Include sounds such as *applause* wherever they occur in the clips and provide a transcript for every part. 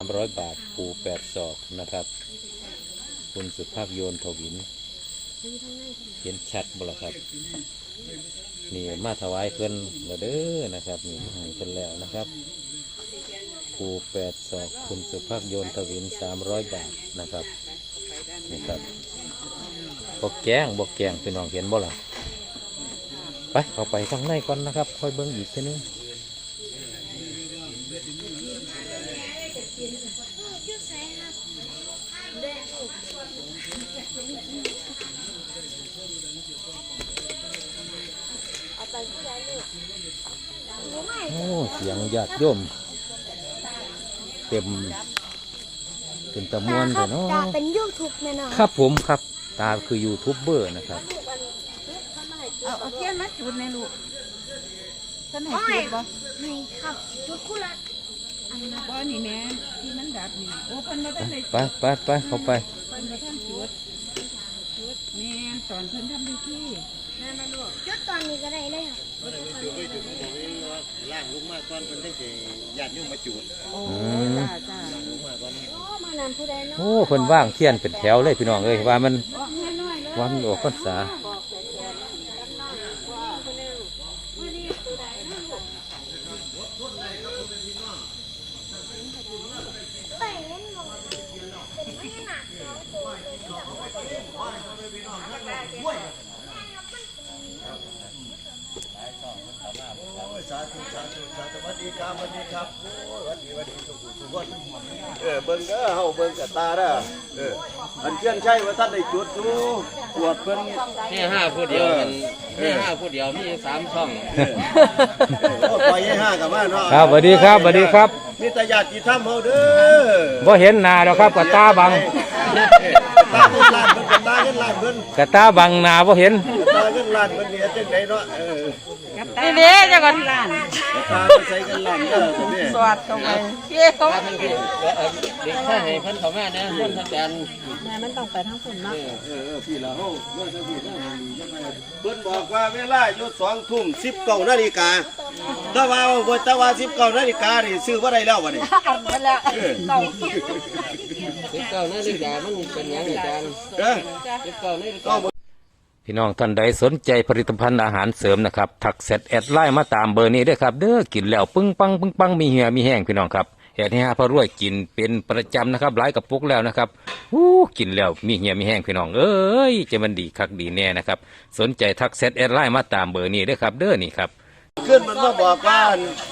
สามร้อยบาทปูแปดศอกนะครับ คุณสุภาพโยนทวิน เห็นชัดบ่ละครับ นี่มาถวายเพิ่อนล้วเด้อนะครับนี่มาให้เพิ่นแล้วนะครับ ปูแปดศอกคุณสุภาพโยนทวินสามร้อยบาทนะครับนี่ครับบอกแกงบอกแกงพี่น้องเห็นบ่ละไปเข้าไปข้างในก่อนนะครับ ค่อยเบิ่งอีกทีนึง โอ้ เสียงญาติโยมเต็มเป็นตะมวนคแต่รับเนาะตาเป็นยูทูบแน่นอนครับผมครับ ตาคือยูทูบเบอร์นะครับเอาเอาเทียนมาจุดในลูกท่านให้ไม่จุดบ่ไม่ครับจุดคุณละบ่นี่แม่ที่มันดับนี่โอ้เพิ่นบ่ทันได้ไปไปไปเข้าไปเพิ่นบ่ทันจุดจุดแม่ตอนเพิ่นทำพิธี แม่นบ่ลูกจุดตอนนี้ก็ได้เลยครับล่างลุกมาก่อนเพิ่นจังสิญาติโยมมาจูดโอ้มจ้าจ้าลุกมาก่อนโอ้มานำผู้ใดเนาะโอ้เพิ่นว่างเทียนเป็นแถวเลยพี่น้องเอ้ยว่ามันออกน้อยๆเลยว่ามันออกพรรษา ไปเล่นมองเป็นไม่หนักน้องตัวเลยที่แบบว่าจะเล่นบอล โอ้ยสาธุสาธุสาธุสวัสดีครับสวัสดีครับโอ้ยสวัสดีสวัสดีทุกผู้ทุกคนเออเบิ่งเด้อเฮาเบิ่งกับตาเด้อเอออันเชียนใช่ว่าท่านได้จุดอยู่ตรวจเพิ่นนี่ห้าผู้เดียวมันนี่ห้าผู้เดียวมีสามช่องเออโอ้ยปล่อยให้ห้ากับมาเนาะครับสวัสดีครับสวัสดีครับมีแต่ญาติธรรมเฮาเด้อบ่เห็นหน้าดอกครับกระตาบังตาเงินล้านเพิ่นกับตาเงินล้านเพิ่นกระตาบังหน้าบ่เห็นตาเงินล้านเพิ่นนี่จังไดเนาะเออ นี่เด้จังก่อนล้านตาเพิ่นใส่เงินล้านเด้อนี่สวัสดีเข้าไปเพี่เขามาทั้งที่เด็กข้าให้เพิ่นเขามาเนี่ยเพิ่นทำการแม่มันต้องไปทางฝุ่นเนาะเออเออเออพี่ละเฮาเมื่อสักพี่ละเฮามีจังไดเพิ่นบอกว่าเวลาอยู่2ทุ่ม19นาฬิกาถ้าว่าบ่ถ้าว่า19นาฬิกานี่ซื้อบ่ได้แล้วบัดนี้อันนั้นแหละเก่าสิบเก้านาฬิกามันเป็นหยังอาจารย์เออสิบเก้านาฬิกา พี่น้องท่านใดสนใจผลิตภัณฑ์อาหารเสริมนะครับถักเสร็จแอดไลน์มาตามเบอร์นี้ด้วยครับ เด้อกินแล้วปึ้งปังปึ้งปังมีเหี่ยมีแห้งพี่น้องครับแอดให้ห้าพระรวยกินเป็นประจำนะครับหลายกับปุกแล้วนะครับอู้กินแล้วมีเหี่ยมีแห้งพี่น้องเอ้ยจะมันดีคักดีแน่นะครับสนใจทักเซตแอดไลน์มาตามเบอร์นี้ด้วยครับ เด้อนี่ครับขึ้นมันมาบอกว่า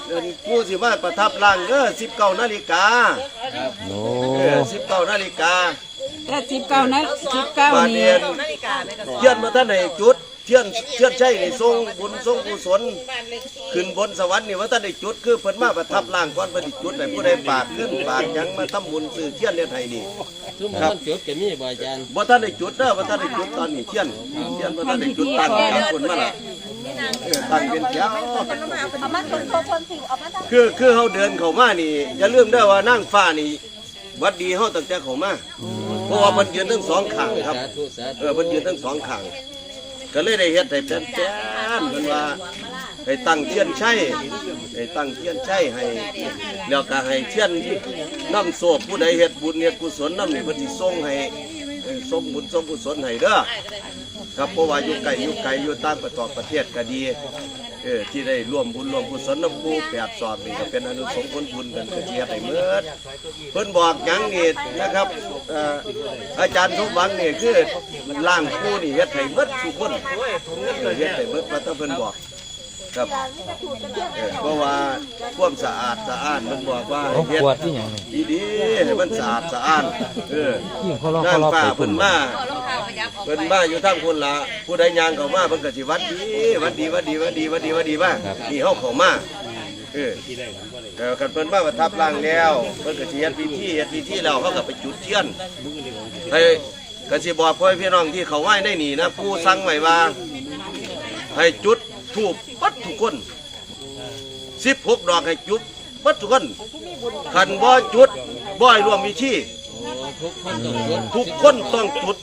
เอิ่นผู้สิมาประทับร่างเด้อ19นาฬิกาโอ้เออ19นาฬิกา แต่สิบเก้านะสิบเก้าบาดนี่เนียนเทียนมาท่านให้จุดเทียนเทียนใช่ในทรงบุญทรงกุศลขึ้นบนสวรรค์นี่ว่าท่านได้จุดคือเพิ่นมาประทับร่างก่อนเพิ่นสิจุดให้ผู้ใดปากขึ้นปากหยังมาทำบุญซื้อเทียนเนี่ยไทยนี่ซุ่มต้นจุดก็มีบ่อาจารย์บ่ท่านได้จุดเด้อบ่ท่านได้จุดตอนนี้เทียนเทียนบ่ท่านได้จุดตั้งกับคนมาละเออตั้งเป็นแถวเอามาคนโทรคนสิเอามาตั้งคือคือเฮาเดินเข้ามานี่อย่าลืมเด้อว่านั่งฟ้านี่หวัดดีเฮาตั้งแต่เข้ามา เพราะว่ามันยืนทั้งสองข้างครับสาธุสาเอธุอมันยืนทั้งสองข้างก็เลยได้เฮ็ดให้แป้นแป้นเพิ่นว่าให้ตั้งเทียนใช้ให้ตั้งเทียนใช้ให้ แล้วก็ให้เทียนน้ำโศกผู้ใดเฮ็ดบุญเฮ็ดกุศลน้ำนี่เพิ่นสิส่งให้เออส่งบุญส่งกุศลให้เด้อครับเพราะว่าอยู่ไกลอยู่ไกลอยู่ต่างประเทศประเทศก็ดี เออที่ได้ร่วมบุญร่วมกุศลน้ำผู้แปดสอบนี่ก็เป็นอนุสงส์ผลบุญกันก็สิเฮ็ดให้เมื่อเพิ่นบอกหยังนี่นะครับเอ่ออาจารย์ทุกวังนี่คือล่างผู้นี่เฮ็ดให้เมื่อทุกคนเฮ็ดให้เบิดว่าถ้าเพิ่นบอก ครับเออเพราะว่าความสะอาดสะอาดมันบอกว่าเอาเฮ็ดขวดที่อย่างนี้ดีๆให้มันสะอาดสะอาดเออ ยิ่งเขาลอกนางเขาลอกฟ้าไปเพิ่พุ่นนมาเพิ่นมาอยู่ทางคนละผู้ใดย่างเข้ามาเพิ่นก็สิหวัดดีหวัดดีหวัดดีหวัดดีหวัดดีหวัดดีบ้างนี่เฮาเข้ามาเออเออกันเพิ่นมาประทับร่างแล้วเพิ่นก็สิเฮ็ดพิธีเฮ็ดพิธีแล้วเขาก็ไปจุดเทียนให้ก็สิบอกพ่อพี่น้องที่เขาไหว้ได้หนีนะผู้สั่งไว้ว่าให้จุด ถูกปัดทุกคน16ดอกให้จุดปัดทุกคนคันบ่จุดบ่ให้ร่วมพิธีทุกคนต้องจุดทุกคนต้องจุด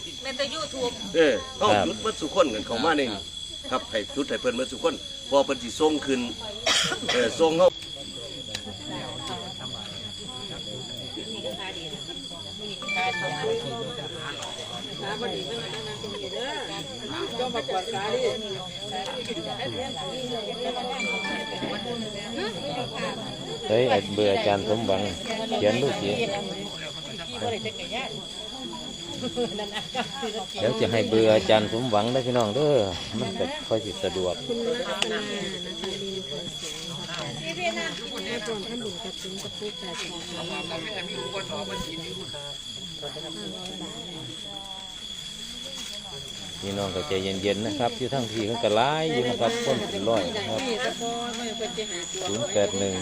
เออเขาจุดเบิดทุกคนกันเขามานี่ครับให้จุดให้เพิ่นเบิดทุกคนพอเพิ่นสิส่งขึ้นเออส่งเขา เฮ้ยเบื่ออาจารย์สมหวังเขียนลูกเขียนเดี๋ยวจะให้เบื่ออาจารย์สมหวังได้พี่น้องเด้อมันก็ค่อยสะดวก พี่น้องก็ใจเย็นๆนะครับอยู่ทั้งที่กันกระไล่อยู่นะครับต้นเป็นร้อยนะครับศูนย์แปดหนึ่ง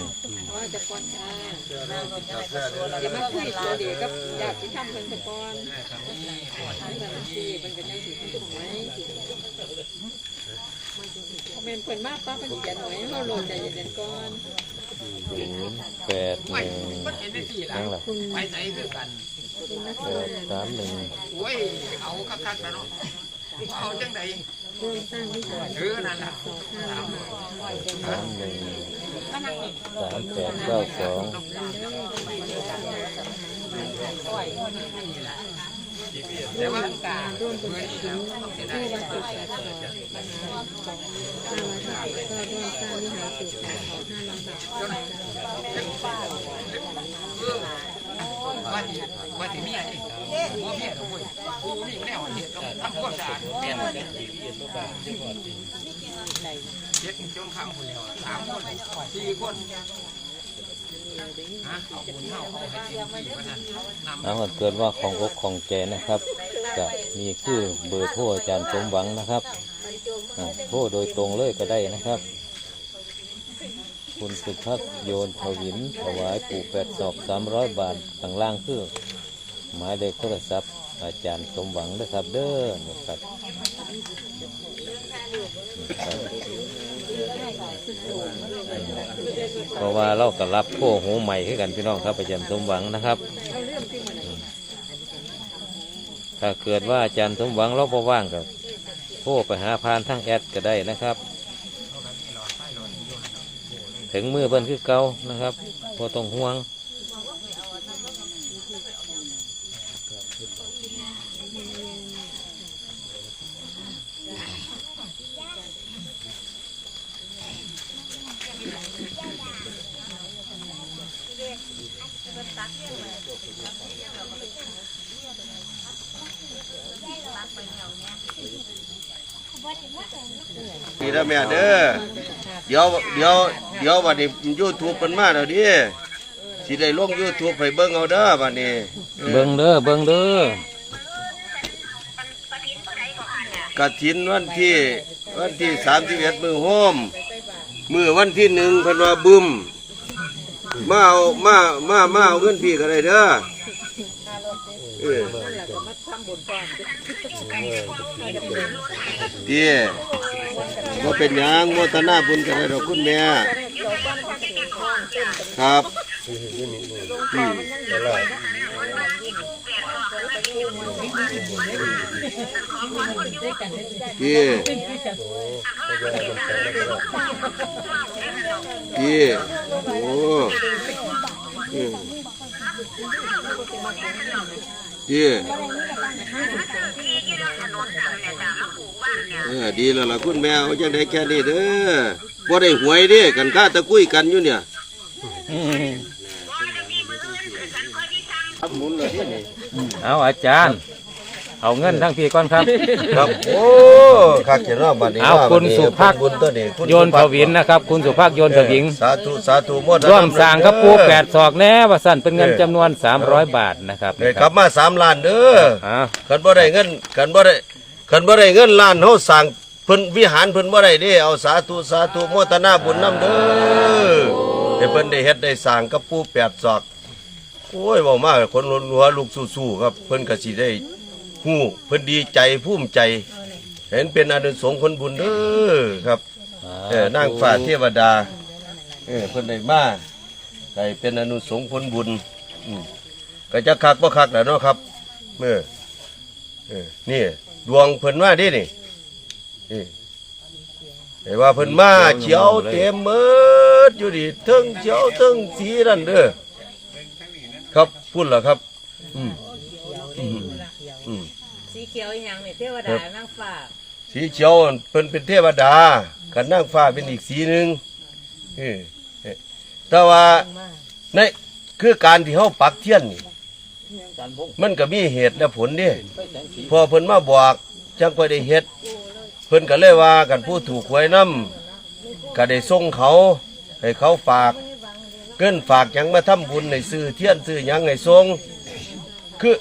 อย่ามาคุยตัวเดียวกับญาติที่ทำเพิ่นตะกอนที่เพิ่นก็จังสิถูกไหมคอมเมนต์เพิ่นมาป้าเพิ่นเขียนหน่อยเฮาโหลดใจเย็นๆก่อนศูนย์แปดหนึ่งนั่งหลับไปไหนคือกันแปดสามหนึ่งโอ้ยเอาคักๆนะเนาะ เอาจังไดเออนั่นล่ะสามหนึ่งสามแปดเก้าสองแต่ว่า ว่าที่ว่าที่เมียนี่หัวเมียดอกเว้ยกูนี่แนวเฮ็ดต้องทำความสะอาดเมียนเฮ็ดจนค่ำพุ่นแล้วสามคนสี่คนฮะเอาบุญเฮาเอาให้เต็มที่ว่านั่นเอาเกิดว่าของอกของใจนะครับก็นี่คือเบอร์โทรอาจารย์สมหวังนะครับโทรโดยตรงเลยก็ได้นะครับ คุณสุภักโยนทวินถวายปู่แปดศอกสามร้อยบาทข้างล่างคือหมายเลขโทรศัพท์ อาจารย์สมหวังนะครับเด้อนะครับเพราะว่าเราก็รับโค้หูใหม่ให้กันพี่น้องครับอาจารย์สมหวังนะครับ ถ้าเกิดว่าอาจารย์สมหวังเราพอว่างก็โทรไปหาพานทั้งแอดก็ได้นะครับ ถึงมือเพิ่นคือเก่านะครับพอต้องห่วงไปแถวเนี่ นะแม่เด้อเดี๋ยวเดี๋ยวเดี๋ยววันนี้ยูทูบมันมาแล้วดิสิได้ลงยูทูบให้เบิ่งเอาเด้อวันนี้เบิ่งเด้อเบิ่งเด้อกฐินวันที่วันที่สามสิบเอ็ดมือโฮมมือวันที่หนึ่งเพันว่าบึมมาเอามามามาเอาเงินพี่ก็ได้เด้อเออ เตี้ยว่าเป็นหยังโมทนาบุญกันได้ดอกคุณแม่ครับอืมเตี้ยเตี้ยโอ้อืม ดีเออดีแล้วล่ะคุณแมวจังได้แค่นี้เด้อบ่ได้หวยเด้กันข้าตะกุยกันอยู่เนี่ยเอาอาจารย์ เอาเงินทั้งพี่ก่อนครับ ครับ โอ้คักจะรอบบัดนี้เอาคุณสุภาพ บุญตัวนี้คุณโยนถวินนะครับ คุณสุภาพโยนถวิง สาธุสาธุหมดร่วมสร้างครับปูแปดศอกแน่ว่าสั่นเป็นเงินจำนวน 300 บาทนะครับได้กลับมาสามล้านเด้ออ่าคันบ่ได้เงินคันบ่ได้คันบ่ได้เงินล้านเฮาสร้างเพิ่นวิหารเพิ่นบ่ได้เด้เอาสาธุสาธุโมทนาบุญนํเด้อให้เพิ่นได้เฮ็ดได้สร้างกับปู่แปดศอก โอ้ยเว้ามาคนรัวลูกสู้ๆครับ เพิ่นก็สิได้ ฮู้เพิ่นดีใจภูมิใจ เห็นเป็นอานิสงส์คนบุญเด้อครับเออนางฟ้าเทวดาเออเพิ่นได้มาได้เป็นอนุสงส์ผลบุญอืมก็จะคักบ่คักแหล้วเนาะครับเออเออนี่ ดวงเพิ่นมาดินี่นี่เห็นว่าเพิ่นมาเขียวเต็มเมิดอยู่ดิเทั้งเขียวเทั้งสีนั่นเด้อครับพุ่นเหรอครับ อืมอืมอืมสี เขียวอีหยังนี่เทวดานางฟ้าสีเขียวเป็นเป็นเทวดากันนั่งฟ้าเป็นอีกสีหนึ่งเออเออแต่ว่าในคือการที่เขาปักเทียนนี่มันก็มีเหตุและผลนี่พอเพิ่นมาบอกจังไปได้เฮ็ดเพิ่นก็เลยว่ากันผู้ถูกหวยน้ำก็ได้ส่งเขาให้เขาฝากเกินฝากหยังมาทำบุญในซื้อเทียนซื้อหยังให้ส่งคือ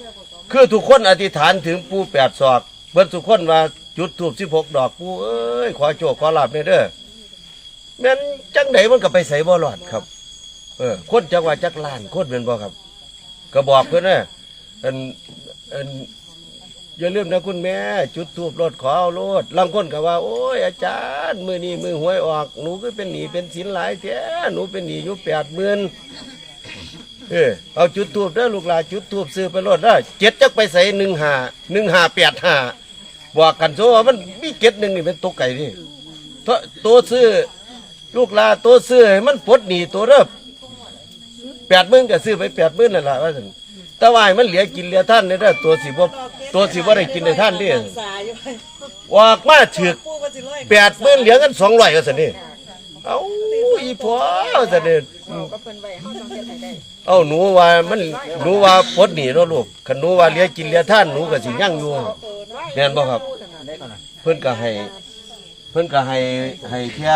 คือทุกคนอธิษฐานถึงปูแปดศอกเพิ่นทุกคนว่าจุดทูบสิบหกดอกปูเอ้ยขอโชคขอลาบเนี่ยเด้อแม่นจังไหนมันก็ไปใส่บ่รอดครับ เออคนจังว่าจักล้านคนเป็นบ่ครับ ก็บอกเพิ่นนะอันอันอย่าลืมนะคุณแม่ จุดทูบรถขอเอารถลางคนก็ว่า โอ้ยอาจารย์ มือนี้มือหวยออก หนูก็เป็นหนีเป็นสินหลายแท้หนูเป็นหนีอยู่แปดหมื่น เออเอาจุดทูบเด้อลูกหลานจุดทูบซื้อไปรถได้เจ็ดจักไปใส่หนึ่งห้าหนึ่งห้าแปดห้าบอกกันโซ่ว่ามันมีเจ็ดหนึ่งนี่เป็นตัวไก่นี่ตัวตัวซื้อลูกหลานตัวซื้อให้มันปลดหนี้ตัวเริ่มแปดหมื่นก็ซื้อไปแปดหมื่นนั่นแหละว่าสันแต่ว่าให้มันเหลือกินเหลือท่านเนี่ยเด้อตัวสิบ่ตัวสิบ่ได้กินในท่านเดิ สายอยู่ไปออกมาถึกปูก็สิร้อยแปดหมื่นเหลือกันสองร้อยก็สินี่ เอาอีพอสินี่ก็เพิ่นไว้เฮาต้องเฮ็ดให้ได้ เอาหนูว่ามันหนูว่าปลดหนีเนาะลูกคันหนูว่าเหลือกินเหลือท่านหนูก็สิยั่งอยู่แม่นบ่ครับ เพิ่นก็ให้ เพิ่นก็ให้ให้แค่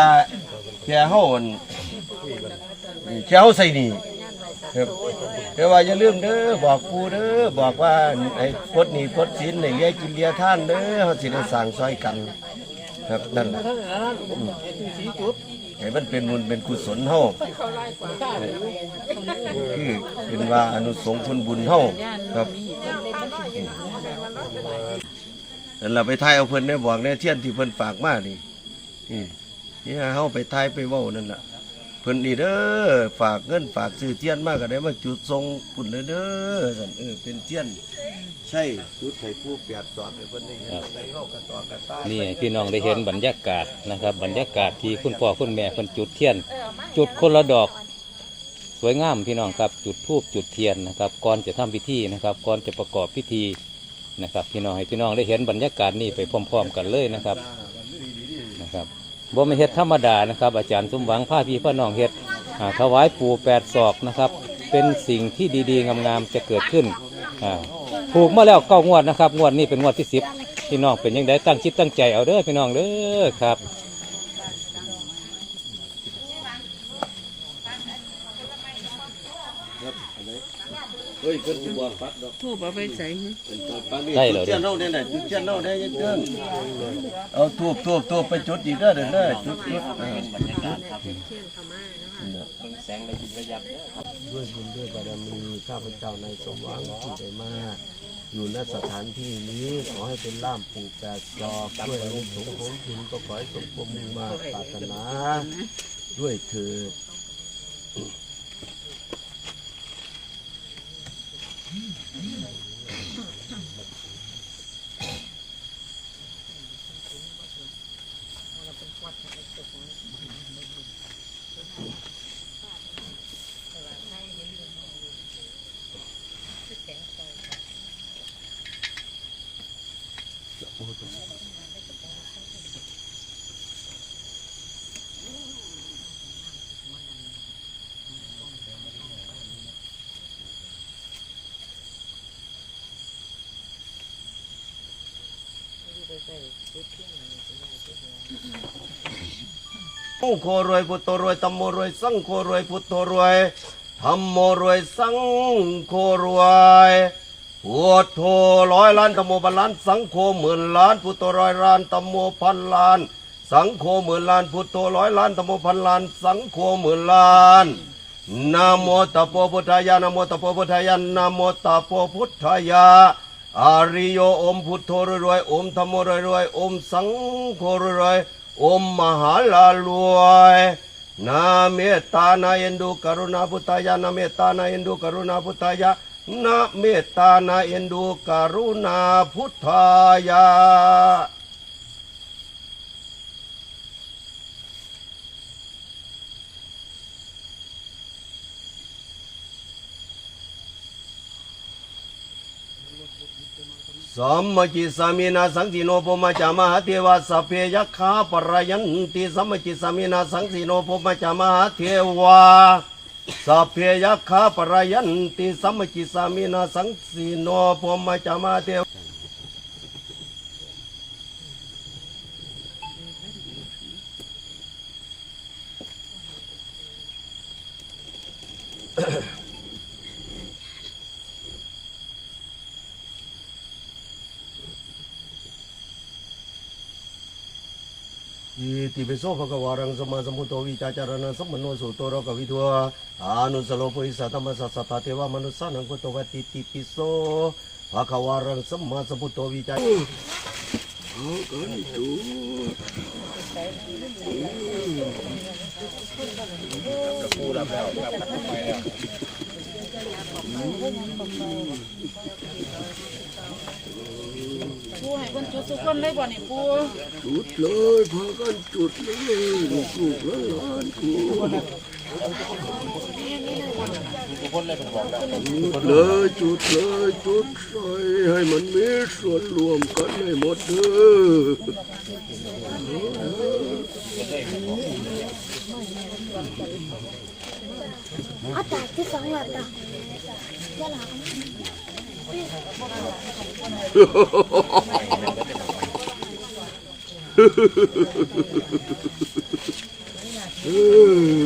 แค่เฮาอันแค่เฮาใส่หนี่ครับแต่ว่าอย่าลืมเด้อบอกปูเด้อบอกว่าไอ้ปลดหนี้ปลดสินให้เหลือกินเหลือท่านเด้อเฮาสิได้สร้างซอยกัน ครับนั่นแหละ ให้มันเป็นบุญเป็นกุศลเฮาคือเป็นว่าอนุสงค์คุณบุญเฮาครับนั่นเราไปทายเอาเพิ่นได้บอกเนเทียนที่เพิ่นฝากมานี่นี่ที่เฮาไปทายไปว่านั่นแหละ พิ่นนี่เด้อฝากเงินฝากซื้อเทียนมากก็ได้มาจุดทรงปุ่นเลยเด้อสันเออเป็นเทียนใช่จุดไข่ผู้เปียดสอดเพิ่นได้เห็นได้เฮากระตอกระตานี่พี่น้องได้เห็นบรรยากาศนะครับ บรรยากาศที่คุณพ่อคุณแม่เพิ่นจุดเทียน จุดคนละดอก สวยงามพี่น้องครับจุดธูปจุดเทียนนะครับก่อนจะทำพิธีนะครับก่อนจะประกอบพิธีนะครับ พี่น้องให้พี่น้องได้เห็นบรรยากาศนี้ไปพร้อม ๆ กันเลยนะครับ บ่ไม่เฮ็ดธรรมดานะครับ อาจารย์สมหวังผ้าพี่พ่อน้องเฮ็ดถวายปู่แปดศอกนะครับ เป็นสิ่งที่ดีๆ งามๆจะเกิดขึ้นถูกมาแล้วเก้างวดนะครับ งวดนี้เป็นงวดที่สิบพี่น้องเป็นยังไงตั้งคิดตั้งใจเอาเด้อพี่น้องเด้อครับ เฮ้ยเพิ่นสิบอกปักดอกทูบเอาไปใส่เป็นตอนปักนี่ได้เหรอ จุดเทียนเฮาเนี่ยน่ะจุดเทียนเฮาได้ยังเกินเอาทูบทูบทูบไปจุดอีกเด้อเด้อเด้อจุดจุดเออ ด้วยบุญด้วยบารมีข้าพเจ้าในสมหวังที่ได้มาอยู่ณสถานที่นี้ขอให้เป็นล่ามปู่แปดจอกด้วยอนุสงส์ของคุณก็ขอให้สมบูรณ์มาปรารถนา ด้วยเถิด สั งโฆรวยพุทโธรวยตัมโมรวยสังโฆรวยพุทโธรวยธรรมโมรวยสังโฆรวยพุทโธร้อยล้านตัมโมพันล้าน สังโฆหมื่นล้าน พุทโธร้อยล้านตัมโมพันล้าน สังโฆหมื่นล้าน พุทโธร้อยล้านตัมโมพันล้าน สังโฆหมื่นล้านนะโมตัปโปพุทธายานะโมตัปโปพุทธายานะโมตัปโปพุทธายา อาริโยอมพุทโธรวยๆอมธรรมรวยๆอมสังโฆรวยๆอมมหาลาลวยนาเมตตานาเอ็นดูกรุณาพุทธายานาเมตตานาเอ็นดูกรุณาพุทธายานาเมตตานาเอ็นดูกรุณาพุทธายา สัมมจิสามีนาสังสีโนปมาจามหาเทวาสัพเพยัคขาปรยันติสัมมจิสามีนาสังสีโนปมาจามหาเทวาสัพเพยัคขาปรยันติสัมมจิสามีนาสังสีโนปมาจามหาเทว อิติ ปิโสภะคะวารังสมมาสมุทโธวิจาจารณะสัมมโนสุโตระกวิทัวอานุสโลปุริสัตมสัสสะตาเทวมนุสสานังกุตวัตติติปิโสภะคะวารังสมมาสมุทโธวิจาเอากันดูปู ให้คนจุดสุกคนเลยบ่นี่ปูจุดเลยพากันจุดเลยลูกลูกหลานกูจุดเลยจุดเลยจุดใส่ให้มันมีส่วนรวมกันให้หมดเด้อเอาต่ที่สองแบบต่อเดี๋ยวหลัง เออ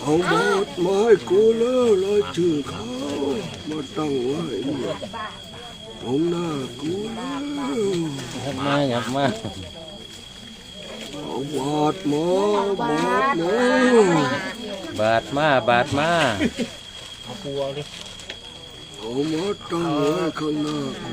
เอาหมดมาให้กูแล้วเลยชื่อเขามาตั้งไว้เนี่ยตรงหน้ากูแล้วยับมายับมาเอาบาดมาบาดมาบาดมาบาดมาเอามาตั้งไว้ข้างหน้ากู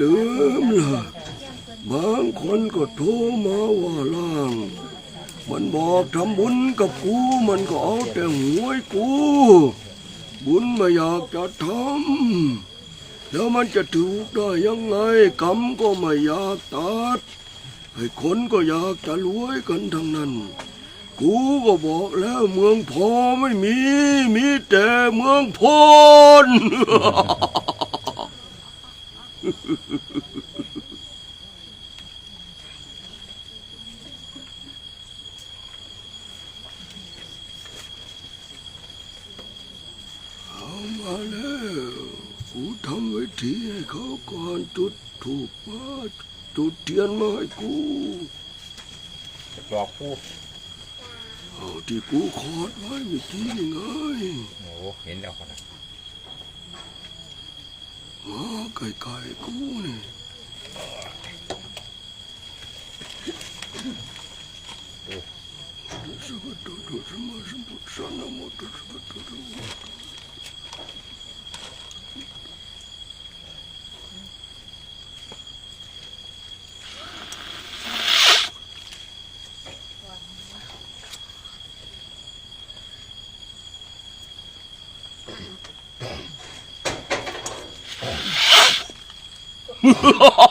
ลืมล่ะบางคนก็โทรมาว่าล่าง มันบอกทำบุญกับกูมันก็เอาแต่หวยกู บุญไม่อยากจะทำแล้วมันจะถูกได้ยังไงกรรมก็ไม่อยากตัดให้คนก็อยากจะรวยกันทั้งนั้น กูก็บอกแล้วเมืองพอไม่มี มีแต่เมืองพน เอามาแล้วกูทำวิธีให้เขาก่อนจุดถูกมาจุดเที ยนมาให้กูหลอกผู้เอาที่กูขอดไว้เมื่อกี้นี่ไงโอ้เห็นแล้วคนน่ะมาไก่ๆกูนี่สัพพะโตโตสัมมาสัมพุทธัสสะนะโมตัสสะภะคะวะโต *laughs* oh,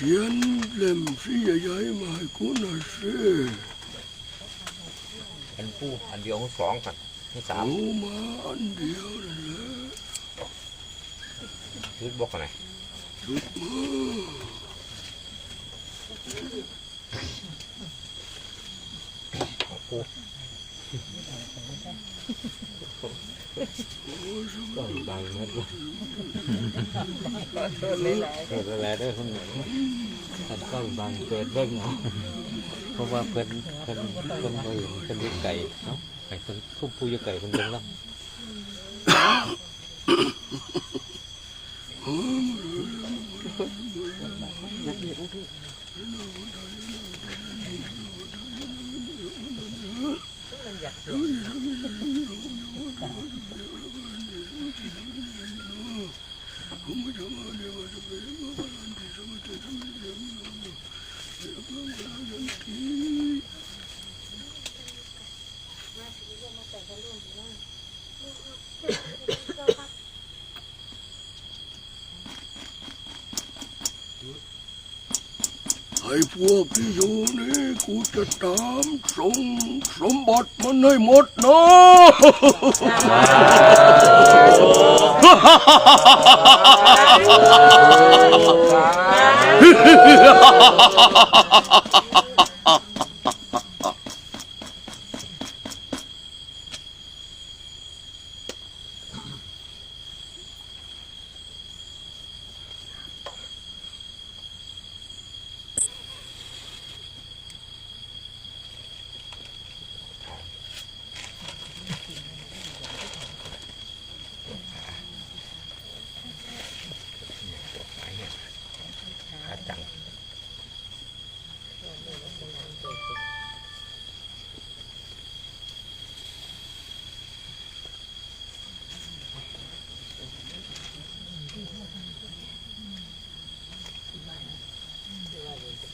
เอาเทียนเล่มสีใหญ่ๆมาให้กูหน่อยสิอันผู้อันเดียวของสองกันที่สามเอามาอันเดียวนั่นแหละยืดบอกกันไหนจุดมาของผู้ เกิดอะไรได้อคุณท่านก็บางเกิดเบิ่งเอาเพราะว่าเพิ่นเพิ่นเพิ่นบ่เห็นเพิ่นอยู่ไก่เนาะไอ้เพิ่นทุบผู้อยู่ไก่เพิ่นเบิ่งแล้วไอ้พวก ที่อยู่นี่กูจะตามส่งสมบัติมันให้หมดนะ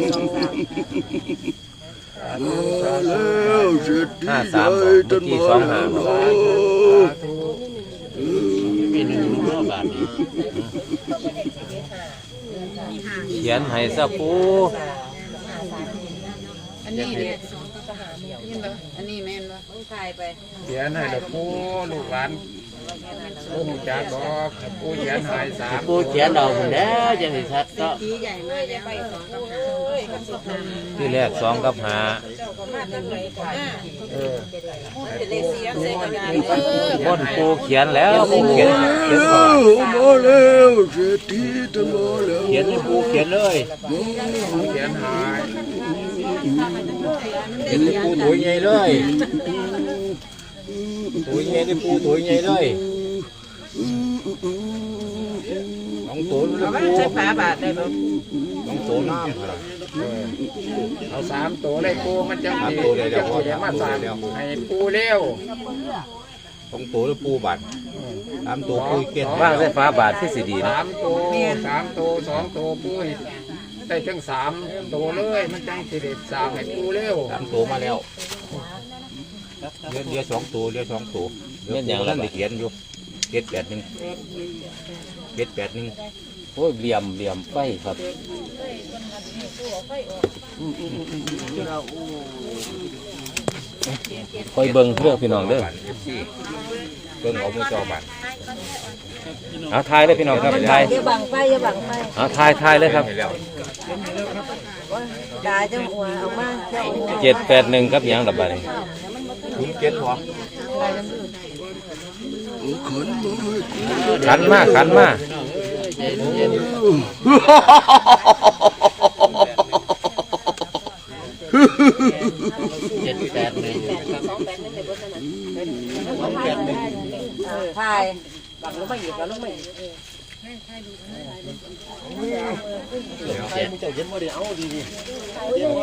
แล้วนะมามแล้วมาแล้วมาแล้วเศรษฐีใหญ่ท่านมาแล้วเนาทนี้เขียนให้ซะปูอันนี้เนี่ยนี่เหรออันนี้แม่นบ่เขียนให้ละผู้ลูกหลาน ผู้หูจักดอกผู้เขียนให้สามปูเขียนเอาพุ่นแล้วจังสิชัดก็ที่แรกสองกับหาเออบนปูเขียนแล้วปูเขียนเขียนมาก่อนแล้วเศรษฐีท่านมาแล้วเขียนให้ปูเขียนเลยเขียนให้เขียนให้ปูถุยใหญ่เลยถุยใหญ่นี่ปูถุยใหญ่เลย ตัวนี่ปูใช้ฝาบาทได้บ่สองตัวน้ำเอาสามตัวเลยปูมันจังสามดีตัวเดียวงพอเขียนมาสามเดี๋ยวให้ปูเร็วสองตัวแล้วปูบัตรสามตัวปูเขียนว่างได้ฟ้าบาทที่สิดีนะสามตัวสามตัวสองตัวปูได้ทั้งสามตัวเลยมันจังสิเด็ดสามให้ปูเร็วสามตัวมาแล้วเรียกเรียกสองตัวเรียกสองตัวเรีแม่นหยังท่าล่ะนบัได้ดเขียนอยู่ เจ็ดแปดหนึ่งเจ็ดแปดหนึ่งโอ้ยเหลี่ยมเหลี่ยมไฟครับคอยเบิ่งเรื่องพี่น้องเด้อบัตรเอฟซีเบิ่งเอามือจอบัตรเอาทายเลยพี่น้องครับทายอย่าบังไปอย่าบังไปเอาทายทายเลยครับให้แล้วตาจะหัวเอามาเจ้าหัวเจ็ดแปดหนึ่งครับหยังดับบัดนี้ถึงเจ็ดพอ ขันมากขันมาขันมาเจ็ดแปดหนึ่งทายบังลงมาอีกบังลงมาอีก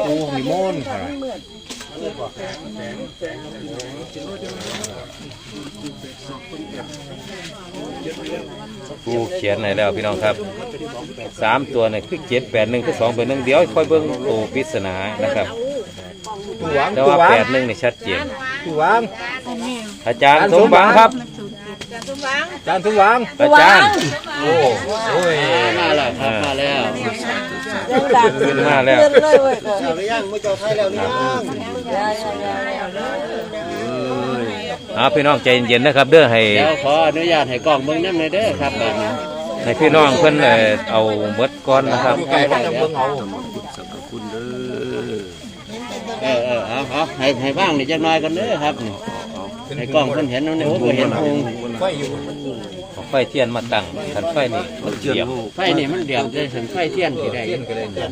ปูมีโมนเท่าไร กูเขียนให้แล้วพี่น้องครับสามตัวเนี่ยคือเจ็ดแปดหนึ่งคือสองแปดหนึ่งเดี๋ยวค่อยเบิ่งตัวปริศนานะครับตู้หวังแต่ตู้ว่าหวัแปงดหนึ่งนี่ชัดเจนตู้หวังอาจารย์สมหวังครับ จานตู้หวังอาจารย์โอ้โอ้ยมาแล้วครับมาแล้วยังดังขึ้นมาแล้วเลื่อนเลยเว้ยก็หรือยังไม่จอไทยแล้วหรือยังอย่าอย่าอย่าอย่าเลยเอาพี่น้องใจเย็นๆนะครับเด้อให้เดี๋ยวขออนุญาตให้กล้องเบิ่งน้ำหน่อยเด้อครับแบบนี้ให้พี่น้องเพิ่นเอ่อเอาเมดก้อนนะครับไก่ก็จะเบิ่งเอาคุณเด้อเออเออเอาเอาให้ให้บ้างนี่จักหน่อยกันเด้อครับนี่ ให้กล้องเพิ่นเห็นนั่นโอ้บ่เห็นพุงไฟอยู่เอาไฟเทียนมาตั้งขันไฟนี่มันเสียบไฟนี่มันเดือดได้ถึงไฟเทียนสิได้เทียนก็เลยเนี่ย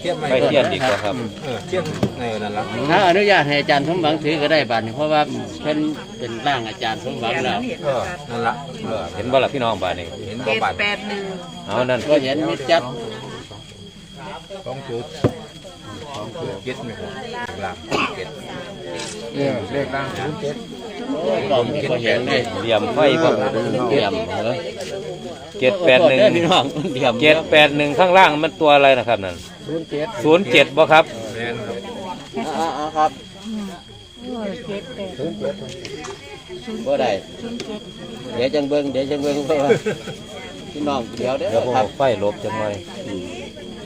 เทียนไฟเทียนดีกว่าครับเออเทียนในนั่นละถ้าอนุญาตให้อาจารย์สมหวังถือก็ได้บัดนี้เพราะว่าเพิ่นเป็นร่างอาจารย์สมหวังแล้วเออนั่นละเออเห็นบ่ล่ะพี่น้องบ้านนี้เห็นบ่บัตรเอานั่นก็เห็นมิดจัดสองจุดสองจุดเจ็ดไม่พอหลัก เจ็ดเออเลขล่างศูนย์เจ็ดกล้องไม่ก็เห็นเลยเหลี่ยมไฟบ่เดี่ยมเหรอเจ็ดแปดหนึ่งโอ้โเด้อพี่น้องเดี่ยมเจ็ดแปดหนึ่งข้างล่างมันตัวอะไรนะครับนั่นศูนย์เจ็ดบ่ครับแม่นครับอ่าๆครับบ่ได้เดี๋ยวจังเบิ่งเดี๋ยวจังเบิ่งเพราะว่าพี่น้องเดี๋ยวเด้เดี๋ยวอผมครัเอาบไฟลบจังหน่อย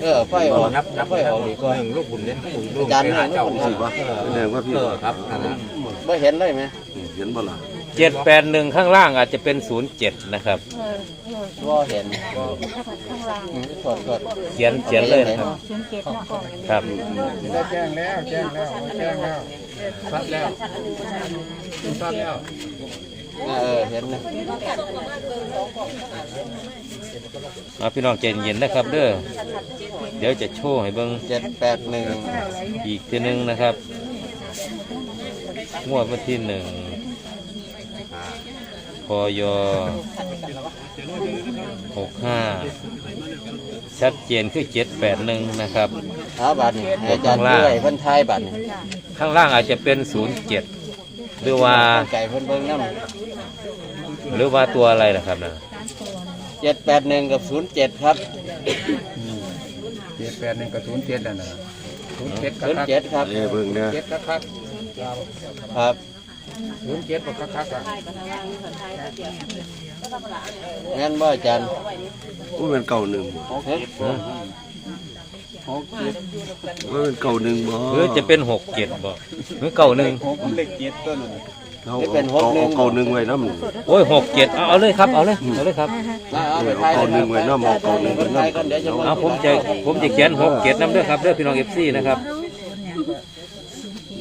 เออไฟออกนับนับไฟออกดีกว่าหนึ่งลูกบุญเล่นลูกบุญอาจารย์ไปหาเจ้าหนึ่งลูกบุญวะแสดงว่าพี่เออครับนั่นล่ะบ่เห็นเลยไหมเห็นบ่ล่ะเจ็ดแปดหนึ่งข้างล่างอาจจะเป็นศูนย์เจ็ดนะครับบ่เห็นบ่อืมถอดถอดเขียนเขียนเลยนะครับครับแจ้งแล้วแจ้งแล้วแจ้งแล้วชัดแล้วชัดแล้วเออเห็นนะ เอาพี่น้องใจเย็นๆนะครับ เด้อเดี๋ยวจะโชว์ให้เบิ่งเจ็ดแปดหนึ่งอีกทีหนึงนะครับงวดวันที่หนึ่งพยหกห้าชัดเจนคือเจ็ดแปดหนึ่งนะครับเอาบัตรนี่ให้อาจารย์ด้วยเพิ่นทายบัตรนี่ข้างล่างอาจจะเป็นศูนย์เจ็ดหรือว่าไก่เพิ่นเบิ่งน้หรือว่าตัวอะไรนะครับนะำ เจ็ดแปดหนึ่งกับศูนย์เจ็ดครับเจ็ดแปดหนึ่งกับศูนย์เจ็ดนั่นน่ะศูนย์เจ็ดศูนย์เจ็ดครับเอ้เบิ่งเนี่ยเจ็ดคักคักครับศูนย์เจ็ดบ่คักคักอะงั้นบ่อาจารย์ว่าเป็นเก่าหนึ่งบ่เฮ้ยว่าเป็นเก่าหนึ่งบ่หรือจะเป็นหกเจ็ดบ่หรือเก่าหนึ่งเขาเอาเอาเก่าหนึ่งไว้น้ำโอ้ยหกเจ็ดเอาเอาเลยครับเอาเลยเอาเลยครับมาเอาไปเอาทายเก่าหนึ่งไว้น้ำเอาเก่าหนึ่งไว้ทายก่อนน้ำเดี๋ยวจะเอาผมจะผมจะเขียนหกเจ็ดน้ำด้วยครับเด้อพี่น้องเอฟซีนะครับ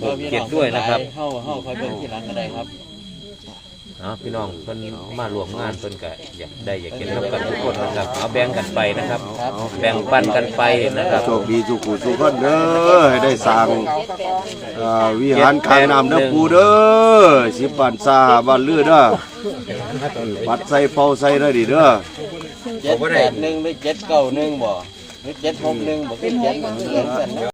หกเจ็ดด้วยนะครับเฮาเฮาคอยเบิ่งทีหลังก็ได้ครับ เอาพี่น้องเพิ่นมารวมงานเพิ่นก็อยากได้อยากเห็นรับกันทุกคนนะครับ เอาแบ่งกันไปนะครับ แบ่งปันกันไปนะครับ โชคดีสุขุสุขคนเด้อให้ได้สร้างเอ่อวิหารกลางน้ำน้ำปูเด้อสิบปันซาบ้านเลือเด้อปัดใส่เป่าใส่ได้ดีเด้อเจ็ดแปดหนึ่งหรือเจ็ดเก้าหนึ่งบ่หรือเจ็ดหกหนึ่งบ่คือเจ็ดเหมือนกันนะ